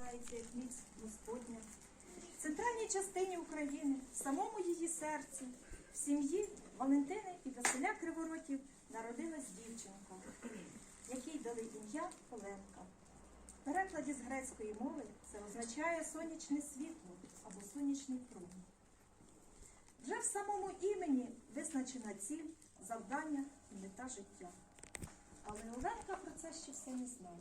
складається як міць Господня. В центральній частині України, в самому її серці, в сім'ї Валентини і Василя Криворотів народилась дівчинка, якій дали ім'я Оленка. В перекладі з грецької мови це означає сонячне світло або сонячний промінь. Вже в самому імені визначена ціль, завдання і мета життя. Але Оленка про це ще все не знає.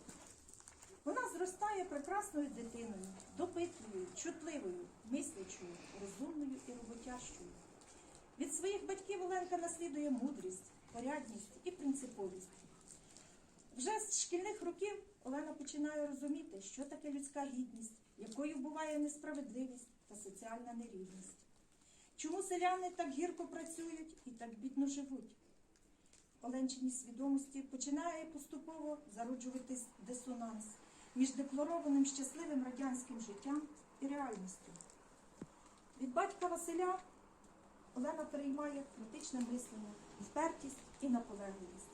Вона зростає прекрасною дитиною, допитливою, чутливою, мислячою, розумною і роботящою. Від своїх батьків Оленка наслідує мудрість, порядність і принциповість. Вже з шкільних років Олена починає розуміти, що таке людська гідність, якою буває несправедливість та соціальна нерівність. Чому селяни так гірко працюють і так бідно живуть? В Оленчиній свідомості починає поступово зароджуватись дисонанс між декларованим щасливим радянським життям і реальністю. Від батька Василя Олена переймає критичне мислення, впертість і наполегливість.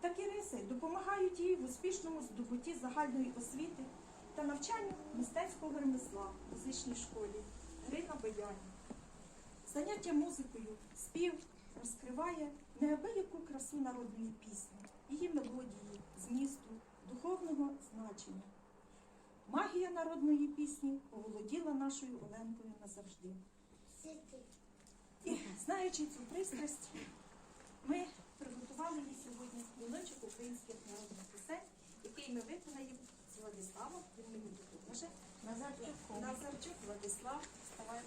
Такі риси допомагають їй в успішному здобутті загальної освіти та навчанню мистецького ремесла в музичній школі гри на баяні. Заняття музикою, спів розкриває неабияку красу народної пісні, її мелодії, змісту, духовного значення. Магія народної пісні оволоділа нашою Оленкою назавжди. І знаючи цю пристрасть, ми приготували їй сьогодні мілочок українських народних пісень, який ми виконаємо з Владиславом. Він мені допоможе. Назарчук, Назарчук Владислав, ставай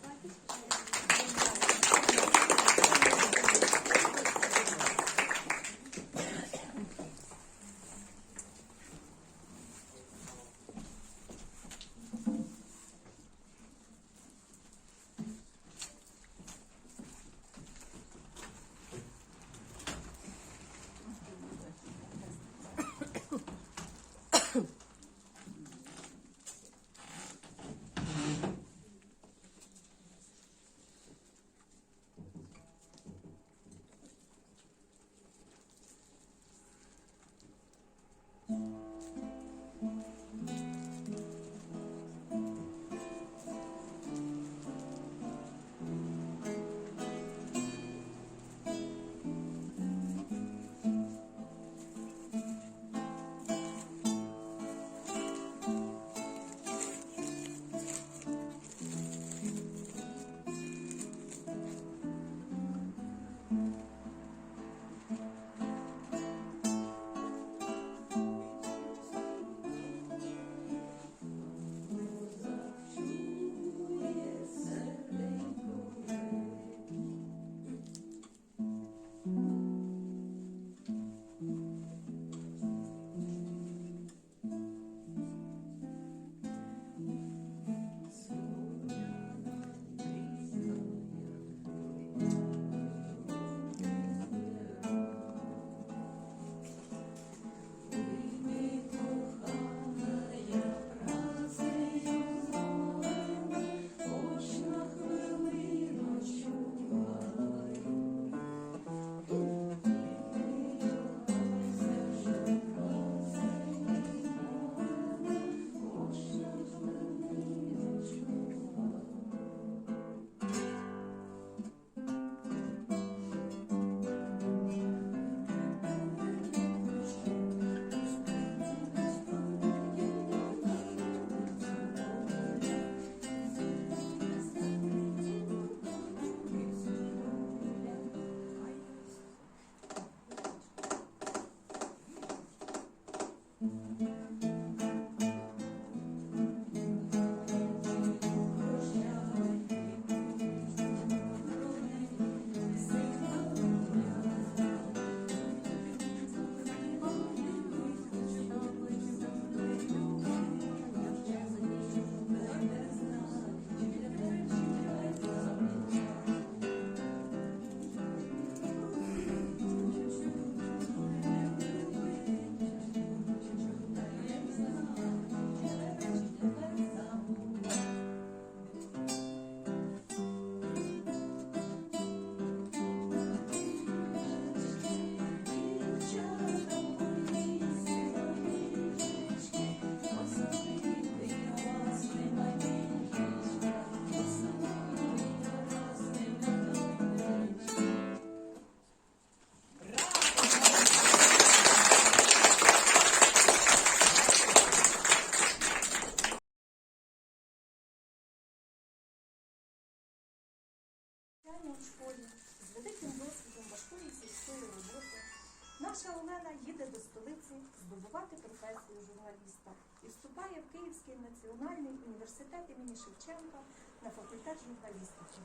Олена їде до столиці здобувати професію журналіста і вступає в Київський національний університет імені Шевченка на факультет журналістики.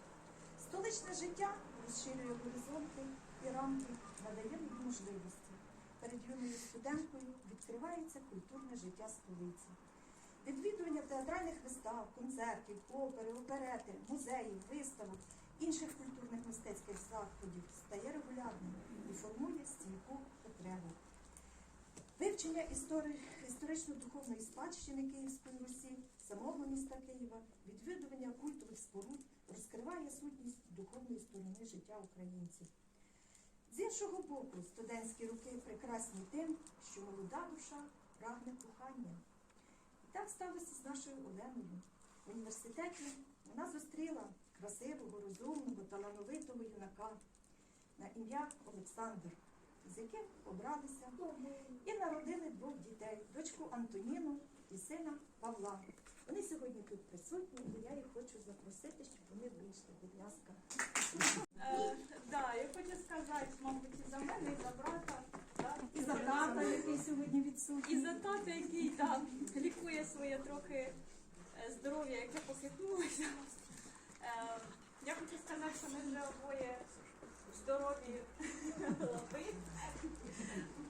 Столичне життя розширює горизонти і рамки, надає нові можливості. Перед юною студенткою відкривається культурне життя столиці. Відвідування театральних вистав, концертів, опери, оперети, музеїв, виставок, інших культурних мистецьких заходів стає регулярним і формує стійку потребу. Вивчення істори- історично-духовної спадщини Київської Русі, самого міста Києва, відвідування культових споруд розкриває сутність духовної сторони життя українців. З іншого боку, студентські роки прекрасні тим, що молода душа прагне кохання. І так сталося з нашою Оленою. В університеті вона зустріла красивого, розумного, талановитого юнака на ім'я Олександр, з яким побралися і народили двох дітей дочку Антоніну і сина Павла. Вони сьогодні тут присутні, і я їх хочу запросити, щоб вони вийшли, будь ласка. Е, да, я хочу сказати, мабуть, і за мене, і за брата, І за тата, який сьогодні відсутній. і за тата, який там лікує своє трохи е, здоров'я, яке похитнулося. Е, я хочу сказати, що ми вже обоє здорові лапи.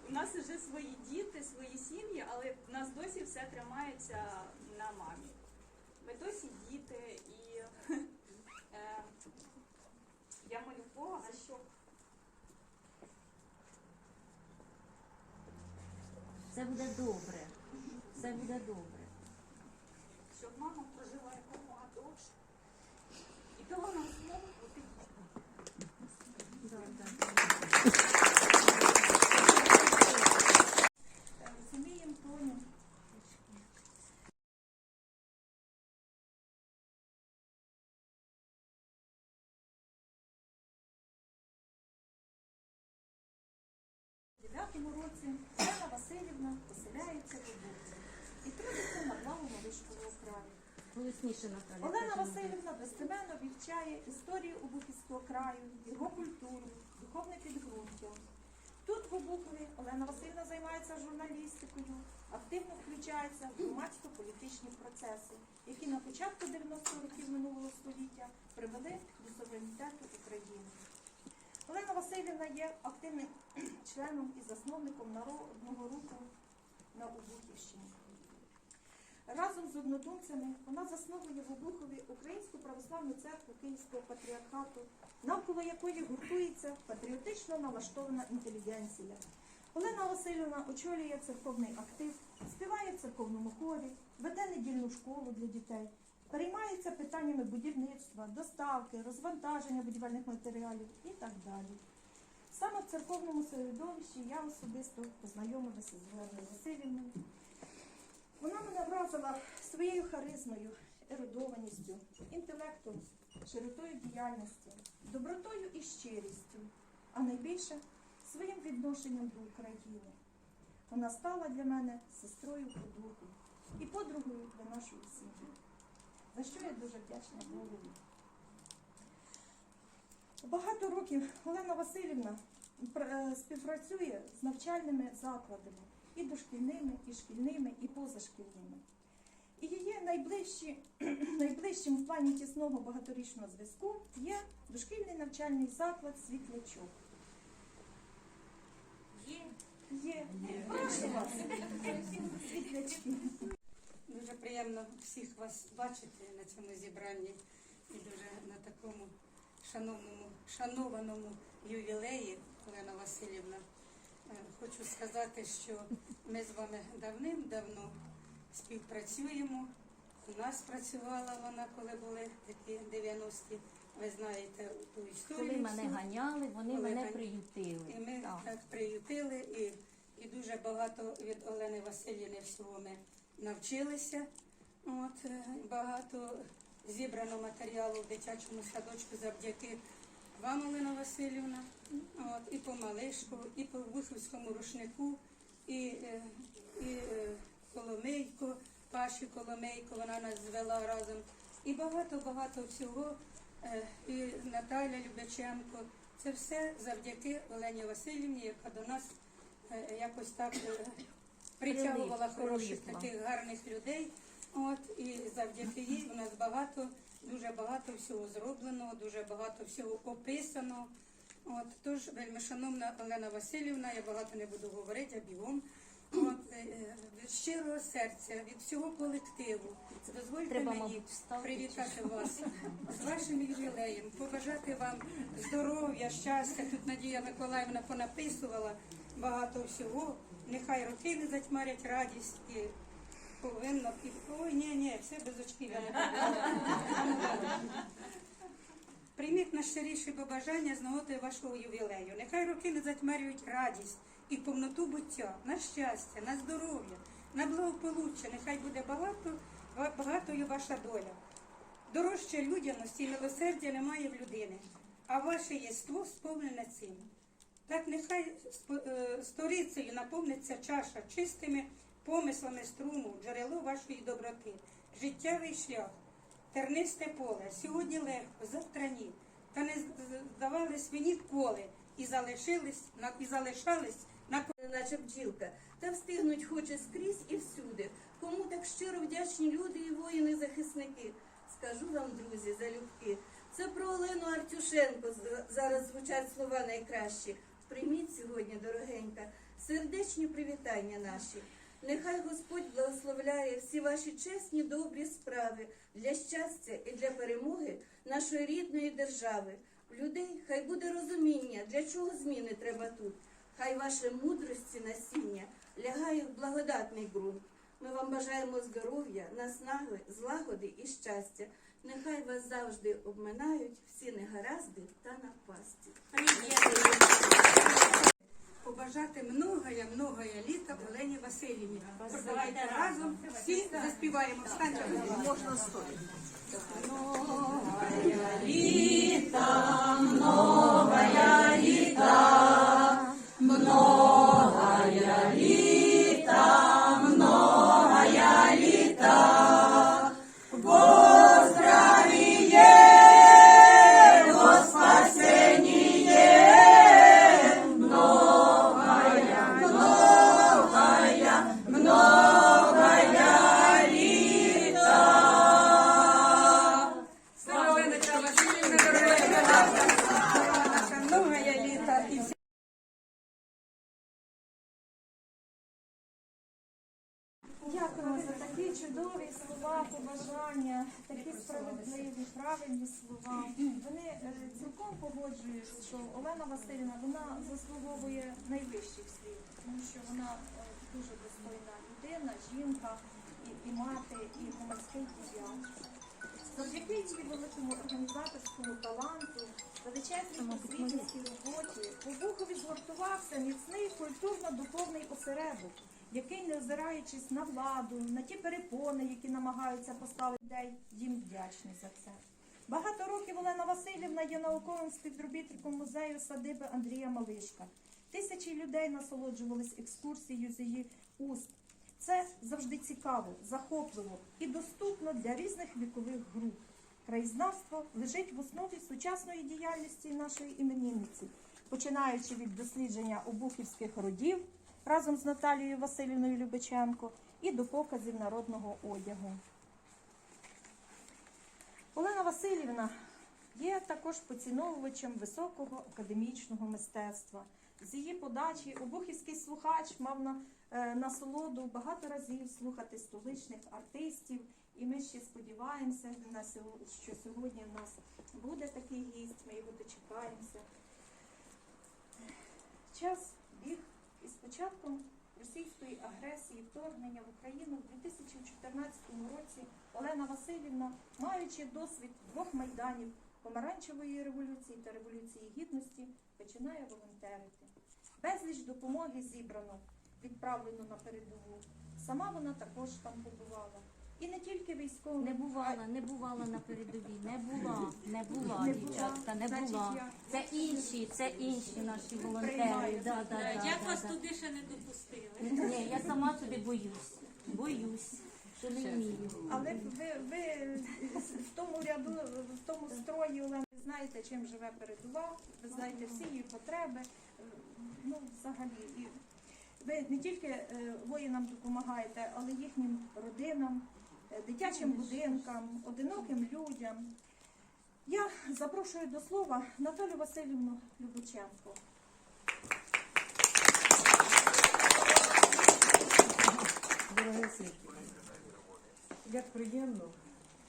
У нас вже свої діти, свої сім'ї, але в нас досі все тримається на мамі. Ми досі діти і е, я молю Бога, щоб Все буде добре. Все буде добре. щоб мама прожила якомога довше і дала нам році Олена Васильівна поселяється в Обухові і трудиться на благо Малишкового краю. Голосніше, Наталя. Олена. Васильівна достеменно вивчає історію Обухівського краю, його культуру, духовне підґрунтя. Тут в Обухові Олена Васильівна займається журналістикою, активно включається в громадсько-політичні процеси, які на початку 90-х років минулого століття привели до суверенітету України. Олена Васильівна є активним членом і засновником народного руху на Обухівщині. Разом з однодумцями вона засновує в Обухові Українську православну церкву Київського патріархату, навколо якої гуртується патріотично налаштована інтелігенція. Олена Васильівна очолює церковний актив, співає в церковному хорі, веде недільну школу для дітей, переймається питаннями будівництва, доставки, розвантаження будівельних матеріалів і так далі. Саме в церковному середовищі я особисто познайомилася з Оленою Васильівною. Вона мене вразила своєю харизмою, ерудованістю, інтелектом, широтою діяльності, добротою і щирістю, а найбільше своїм відношенням до України. Вона стала для мене сестрою по духу і подругою для нашої сім'ї, за що я дуже вдячна Богові. Багато років Олена Васильівна е, співпрацює з навчальними закладами і дошкільними, і шкільними, і позашкільними. І її найближчі, найближчим в плані тісного багаторічного зв'язку є дошкільний навчальний заклад Світлячок. Є. Є. Прошу вас. Світлячки. Дуже приємно всіх вас бачити на цьому зібранні і дуже на такому шановному, шанованому ювілеї, Олена Васильівна. Е, Хочу сказати, що ми з вами давним-давно співпрацюємо. У нас працювала вона, коли були такі 90-ті. Ви знаєте ту історію. Коли мене ганяли, вони Коли мене приютили. І ми Так. так приютили, і, і дуже багато від Олени Васильівни всього ми навчилися. От, е, багато зібрано матеріалу в дитячому садочку завдяки вам, Олена Васильівна. От, і по Малишку, і по Вухівському рушнику, і, е, і е, Коломийко, Паші Коломейко, вона нас звела разом. І багато-багато всього. І Наталя Любаченко. Це все завдяки Олені Васильівні, яка до нас якось так притягувала хороших таких гарних людей. От і завдяки їй у нас багато, дуже багато всього зроблено, дуже багато всього описано. От тож, вельми шановна Олена Васильівна, я багато не буду говорити, а бігом. От е, е, від щирого серця, від всього колективу. Дозвольте Треба, мені привітати вас з вашим ювілеєм, побажати вам здоров'я, щастя. Тут Надія Миколаївна понаписувала багато всього. Нехай роки не затьмарять радість і повинно. І... Ой, ні, ні, все без очків. Прийміть найщиріші побажання з нагоди вашого ювілею. Нехай роки не затьмарюють радість і повноту буття, на щастя, на здоров'я, на благополуччя. Нехай буде багато, багатою ваша доля. Дорожче людяності і милосердя немає в людини, а ваше єство сповнене цим. Так нехай е, сторицею наповниться чаша чистими помислами струму, джерело вашої доброти, життєвий шлях, тернисте поле. Сьогодні легко, завтра ні. Та не здавались ви ніколи і залишились і залишались на наче бджілка, та встигнуть хоче скрізь і всюди. Кому так щиро вдячні люди і воїни-захисники. Скажу вам, друзі, залюбки. Це про Олену Артюшенко зараз звучать слова найкращі. Прийміть сьогодні, дорогенька, сердечні привітання наші. Нехай Господь благословляє всі ваші чесні добрі справи для щастя і для перемоги нашої рідної держави. В людей хай буде розуміння, для чого зміни треба тут. Хай ваше мудрості насіння лягає в благодатний ґрунт. Ми вам бажаємо здоров'я, наснаги, злагоди і щастя. Нехай вас завжди обминають всі негаразди та напасті. побажати многое, многое літа Олені Васильівні. Давайте разом всі заспіваємо. Встаньте. Можна стоїти. Слава чудові слова, побажання, такі справедливі, правильні слова. Вони е, цілком погоджуються, що Олена Васильівна вона заслуговує найвищих слів, тому що вона е, дуже достойна людина, жінка, і, і мати, і громадський діяч. Завдяки її великому організаторському таланту, величезній освітницькій роботі, у Бухові згуртувався міцний культурно-духовний осередок, який, не озираючись на владу, на ті перепони, які намагаються поставити людей, їм вдячний за це. Багато років Олена Васильівна є науковим співробітником музею садиби Андрія Малишка. Тисячі людей насолоджувались екскурсією з її уст. Це завжди цікаво, захопливо і доступно для різних вікових груп. Краєзнавство лежить в основі сучасної діяльності нашої іменинниці, починаючи від дослідження обухівських родів разом з Наталією Васильівною Любиченко і до показів народного одягу. Олена Васильівна є також поціновувачем високого академічного мистецтва. З її подачі обухівський слухач мав на е, насолоду багато разів слухати столичних артистів, і ми ще сподіваємося, що сьогодні в нас буде такий гість, ми його дочекаємося. Час біг із початком російської агресії вторгнення в Україну в 2014 році Олена Васильівна, маючи досвід двох майданів помаранчевої революції та революції гідності, починає волонтерити. Безліч допомоги зібрано, відправлено на передову. Сама вона також там побувала. І не тільки військовим. Не бувала, не бувала на передовій, не була, не була, Не дівчатка, не Значить, була. я- Це інші, це інші наші волонтери. Да, да, да, Як да, вас да. туди ще не допустили? Ні, я сама туди боюсь. Боюсь, що не вмію. Але ви, ви в тому ряду, в тому строї Олена, ви знаєте, чим живе передова, ви знаєте всі її потреби. Ну, взагалі. І ви не тільки е, воїнам допомагаєте, але їхнім родинам, дитячим будинкам, одиноким людям. Я запрошую до слова Наталю Васильівну Любиченко. Дорогесенькі, як приємно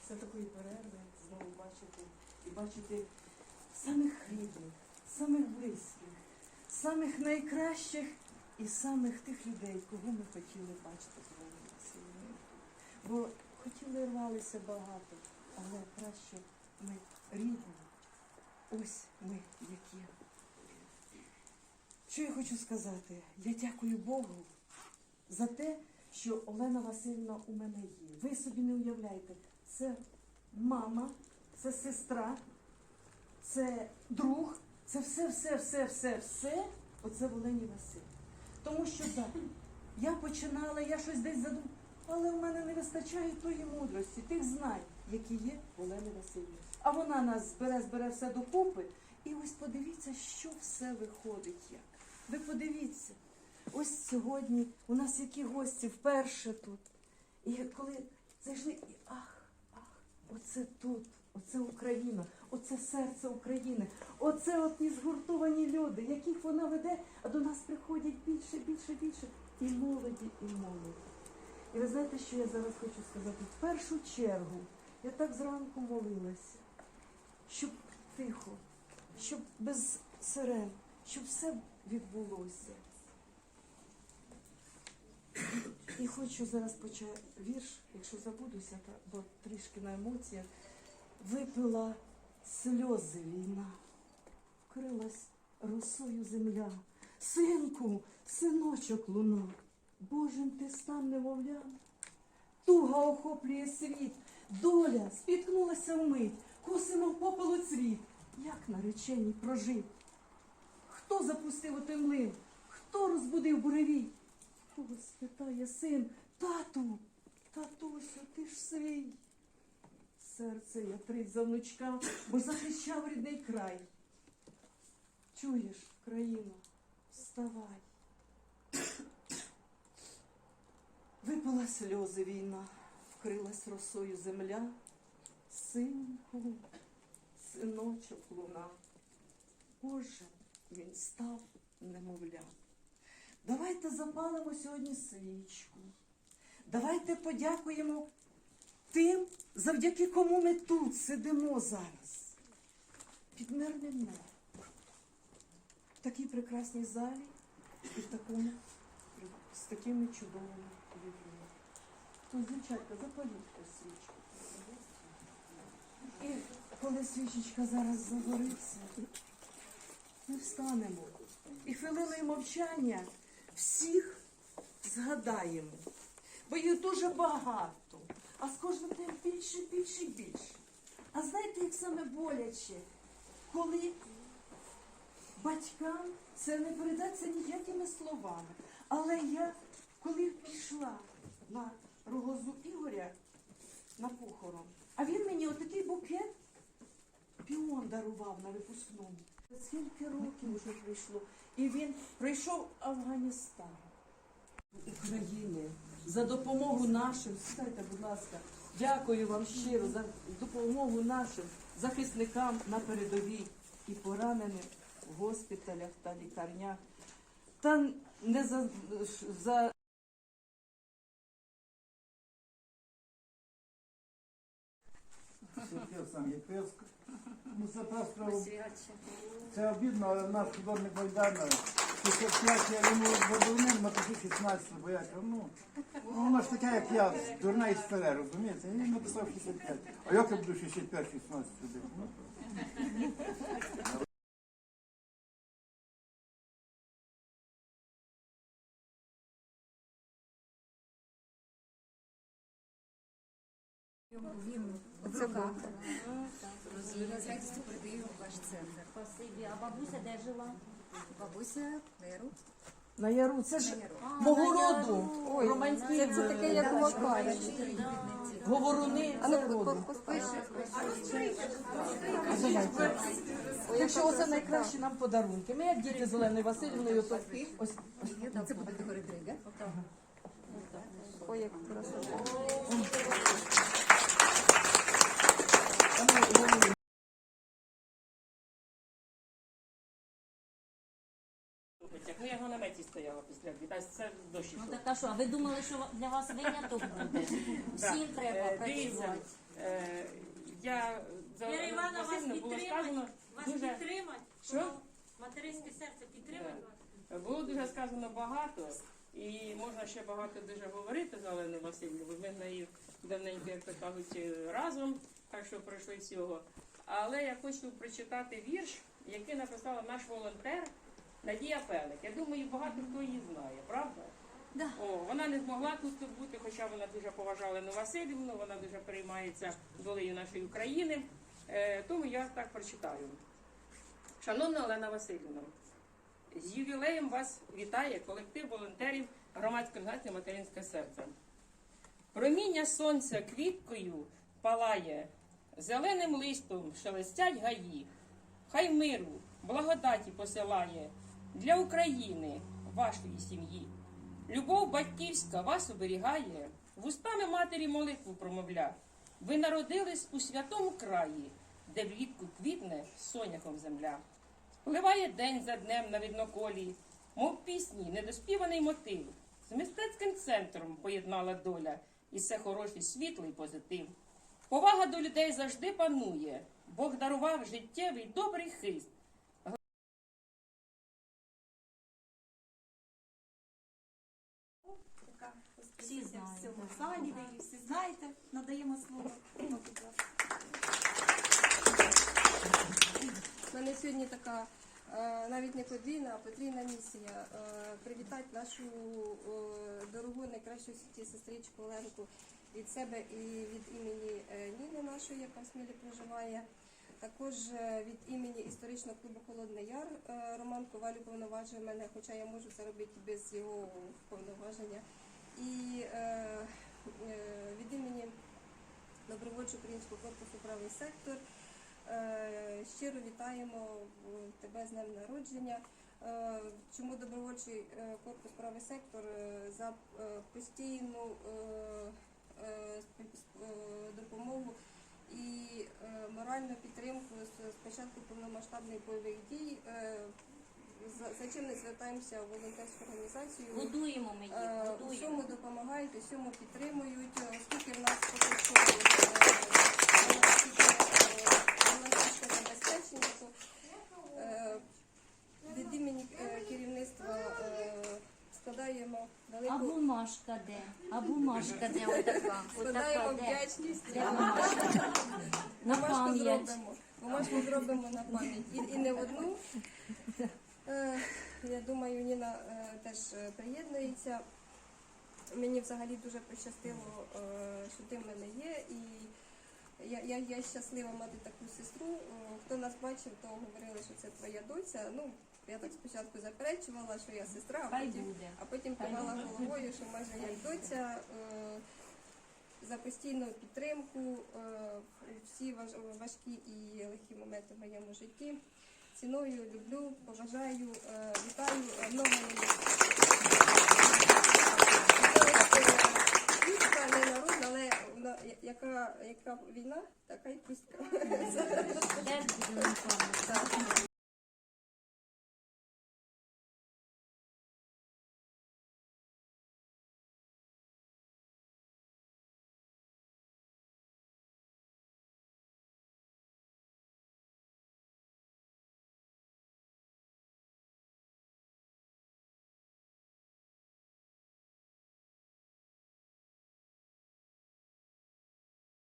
це такої перерви знову бачити і бачити самих рідних, самих близьких, самих найкращих і самих тих людей, кого ми хотіли бачити з вами Бо хотіли рвалися багато, але краще ми рідні. Ось ми які. Що я хочу сказати? Я дякую Богу за те, що Олена Васильівна у мене є. Ви собі не уявляєте, це мама, це сестра, це друг, це все, все, все, все, все. Оце в Олені Васильівні. Тому що так, я починала, я щось десь задумала, але в мене не вистачає тої мудрості, тих знань, які є в Олені Васильівні. А вона нас збере, збере все докупи. І ось подивіться, що все виходить як. Ви подивіться. Ось сьогодні у нас які гості вперше тут. І коли зайшли, і ах, ах, оце тут, оце Україна, оце серце України, оце от згуртовані люди, яких вона веде, а до нас приходять більше, більше, більше. І молоді, і молоді. І ви знаєте, що я зараз хочу сказати? В першу чергу я так зранку молилася, щоб тихо, щоб без сирен, щоб все відбулося. І хочу зараз почати вірш, якщо забудуся, бо трішки на емоціях. Випила сльози війна, вкрилась росою земля. Синку, синочок луна, Божим ти став немовлям. Туга охоплює світ, доля спіткнулася вмить, косимо попелу цвіт. Як наречені прожив? Хто запустив той? Хто розбудив буревій? Кого спитає син, тату, татусю, ти ж свій. Серце я трить за внучка, бо захищав рідний край. Чуєш, країно, вставай. Випала сльози війна, вкрилась росою земля, синку, синочок луна. Боже, він став немовля. Давайте запалимо сьогодні свічку. Давайте подякуємо тим, завдяки кому ми тут сидимо зараз. Під мирним небом. В такій прекрасній залі і в такому, з такими чудовими. То, дівчатка, запаліть свічку. І коли свічечка зараз загориться, ми встанемо. І хвилиною мовчання всіх згадаємо. Бо їх дуже багато, а з кожним днем більше, більше, і більше. А знаєте, як саме боляче, коли батькам це не передається ніякими словами. Але я, коли пішла на рогозу Ігоря на похорон, а він мені отакий букет піон дарував на випускному. Скільки років вже пройшло? І він пройшов Афганістан України за допомогу нашим. Сідайте, будь ласка, дякую вам щиро за допомогу нашим захисникам на передовій і пораненим в госпіталях та лікарнях. Та не за, за Сидів сам є писк. Ну це просто це обідно, але наш художник Богдана 65 я йому задовнив, на такі 16, бо я кажу, ну, ну воно ж таке, як я, дурна і старе, розумієте? Я йому написав 65. А як я буду 65, 16 сюди? Ну, З радістю передаю в ваш центр. Спасибі. А бабуся де жила? Бабуся Веру На яру, це ж мого роду. Романські Це, це таке, як Макар. говоруни, це роду. А давайте. Якщо оце найкращі нам подарунки. Ми як діти з Оленою Васильівною, ось Це буде так? Ой, як красиво. Ну, я в наметі стояла після обіду, це дощ Ну так а що, а ви думали, що для вас виняток буде? Всім треба Е, Дивіться, працювати. е, я за Віра Івановна вас Васильівну було підтримать, сказано вас дуже підтримать, Що? воно материнське серце підтримать вас. було дуже сказано багато, і можна ще багато дуже говорити за Олену Васильівну, бо ми з нею давненько, як то кажуть, разом, так що пройшли всього. Але я хочу прочитати вірш, який написала наш волонтер Надія Пелик. Я думаю, багато хто її знає, правда? Да. О, вона не змогла тут бути, хоча вона дуже поважала Олену Васильівну, вона дуже переймається долею нашої України. Е, тому я так прочитаю. Шановна Олена Васильівна, з ювілеєм вас вітає колектив волонтерів громадської організації Материнське серце. Проміння сонця квіткою палає, зеленим листом шелестять гаї, хай миру, благодаті посилає для України, вашої сім'ї. Любов батьківська вас оберігає, вустами матері молитву промовля. Ви народились у святому краї, де влітку квітне соняхом земля. Спливає день за днем на видноколі, мов пісні, недоспіваний мотив. З мистецьким центром поєднала доля, і все хороший світлий позитив. Повага до людей завжди панує, Бог дарував життєвий добрий хист. Всі знають, всього так. в залі, ви всі знаєте. Надаємо слово. Ну. У мене сьогодні така е, навіть не подвійна, а потрійна місія. Е, Привітати нашу е, дорогу найкращу в сестричку Оленку від себе і від імені е, Ніни нашої, яка в Смілі проживає. Також е, від імені історичного клубу Холодний Яр е, Роман Коваль уповноважує мене, хоча я можу це робити без його повноваження. І е, від імені добровольчого українського корпусу правий сектор. Е, Щиро вітаємо тебе з днем народження. Е, Чому добровольчий корпус правий сектор за постійну е, допомогу і е, моральну підтримку з початку повномасштабних бойових дій. Е, За, чим не звертаємося в волонтерську організацію. Годуємо ми їх, Е, У годуємо. всьому допомагають, у підтримують, Е, оскільки в нас поки що е, забезпечення, е, від імені е, керівництва складаємо А бумажка де? А бумажка де? Отака. складаємо вдячність. На пам'ять. зробимо. Бумажку зробимо на пам'ять. І, і не одну. Е, я думаю, Ніна е, теж е, приєднується. Мені взагалі дуже пощастило, е, що ти в мене є. І я, я, я щаслива мати таку сестру. Е, Хто нас бачив, то говорили, що це твоя доця. Ну, я так спочатку заперечувала, що я сестра, а потім, а потім кивала головою, що майже як доця. Е, за постійну підтримку е, всі важ- важкі і легкі моменти в моєму житті. Ціную, люблю, поважаю, е, вітаю новими Пустка не народ, але яка, яка війна, така й пустка.